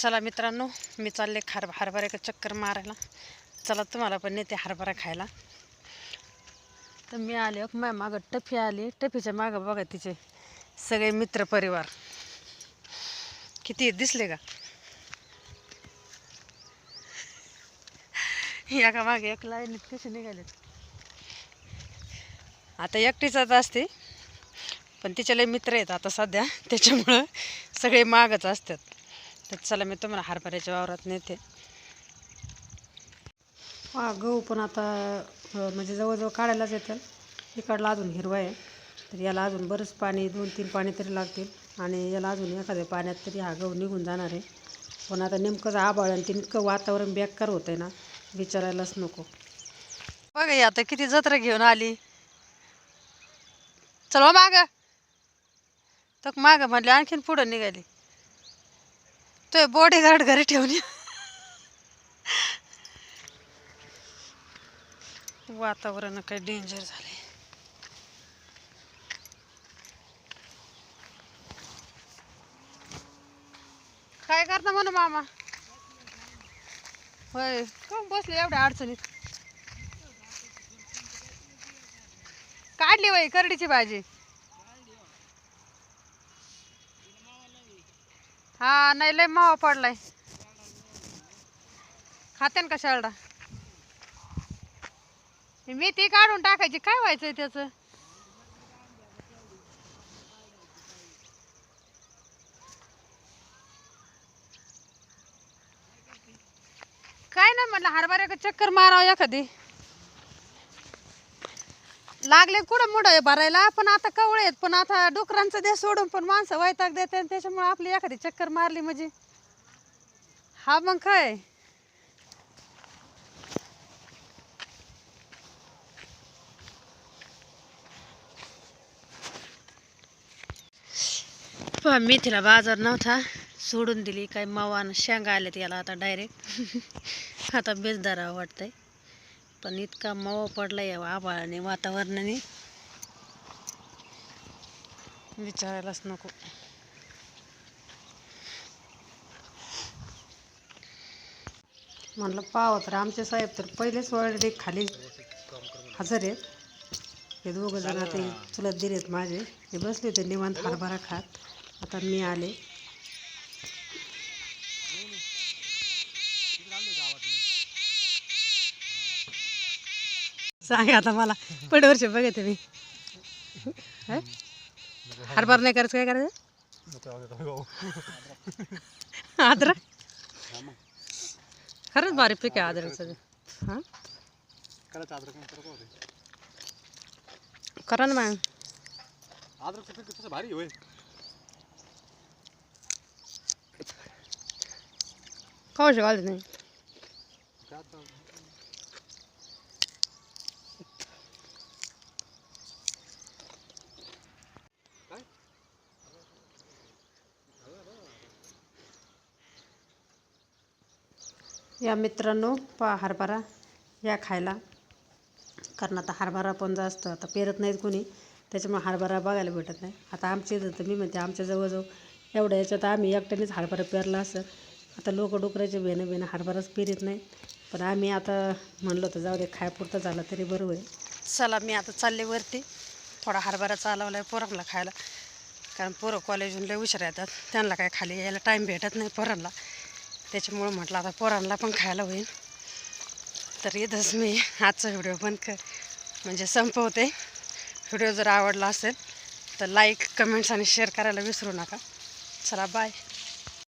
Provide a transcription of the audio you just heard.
चला मित्रांनो मी चालले खार हरभऱ्याचं चक्कर मारायला. चला तुम्हाला पण नेते हरभरा खायला. तर मी आले माझ्या मागं टफी आली. टफीच्या मागं बघा तिचे सगळे मित्र परिवार. किती दिसले का? एका मागे एक लाईनीत कसे निघालेत आता एकटीचाच असते पण तिचे मित्र आहेत आता सध्या. त्याच्यामुळं सगळे मागच असतात. तर चला मी तुम्हाला हरभऱ्याच्या वावरात नेते. हा गहू पण आता म्हणजे जवळजवळ काढायलाच येतं. इकडला अजून हिरवा आहे तर याला अजून बरंच पाणी दोन तीन पाणी तरी लागतील. आणि याला अजून एखाद्या पाण्यात तरी हा गहू निघून जाणार आहे. पण आता नेमकंच आबाळ आणि ते इतकं वातावरण बेकार होतं आहे ना विचारायलाच नको. बघा ही आता किती जत्रा घेऊन आली. चल माग. तर माग म्हणले आणखीन पुढं निघाली. तो बॉडी गार्ड घरी ठेवून वातावरण काही डेंजर झाले. काय करता म्हणू मामा? होय का बसले एवढ्या अडचणीत? काढली वय करडीची भाजी. हा नाही लय मावा पडलाय. खाते का शाळा मी ती काढून टाकायची काय व्हायचंय त्याचं? काय नाही म्हटलं हरभऱ्या चक्कर मारावं एखादी. लागले कुठं मोठं भरायला? पण आता कवळे आहेत पण आता डुकरांचं दे सोडून पण माणसं वैताग देते आणि त्याच्यामुळे आपली एखादी चक्कर मारली म्हणजे. हा मग काय? पहा मेथीला बाजार नव्हता. सोडून दिली काय मवान शेंगा आल्यात याला आता डायरेक्ट आता बेजदारा वाटतंय. पण इतका मावा पडला या आबाळाने वातावरणाने. विचारायलाच नको. म्हणलं पाव तर आमचे साहेब तर पहिलेच ऑलरेडी खाली हजर आहेत. हे दोघं जण आता चुलत दिलेत माझे. हे बसले होते निवांत हरभरा खात. आता मी आले. सांगा आता मला. पडे वर्ष बघते मी? हरभरा नाही करायचं काय करायचं? आदरक खरंच भारी पीक आहे आदरकचं हाँ? करा ना मॅम अद्रकचं पीक तसं भारी होय. खाऊ नाही. या मित्रांनो पा हरभरा या खायला. कारण आता हरभरा पण जास्त आता पेरत नाहीत कोणी. त्याच्यामुळे हरभरा बघायला भेटत नाही. आता आमच्या इथं तर मी म्हणते आमच्या जवळजवळ एवढ्या याच्यात आम्ही एकट्यानेच हरभरा पेरला असं आता लोक डुकऱ्याचे बेनं बेनं हरभराच पेरीत नाही पण आम्ही आता म्हणलो तर जाऊ दे खायपुरतं झालं तरी बरं होईल. चला मी आता चालले वरती. थोडा हरभरा चालवला आहे पोरांना खायला. कारण पोरं कॉलेजहून लय उशिरा येतात. त्यांना काय खाली यायला टाईम भेटत नाही पोरांना. त्याच्यामुळं म्हटलं आता पोरांना पण खायला होईल. तर येतच मी आजचा व्हिडिओ पण कर म्हणजे संपवते. व्हिडिओ जर आवडला असेल तर लाईक कमेंट्स आणि शेअर करायला विसरू नका. चला बाय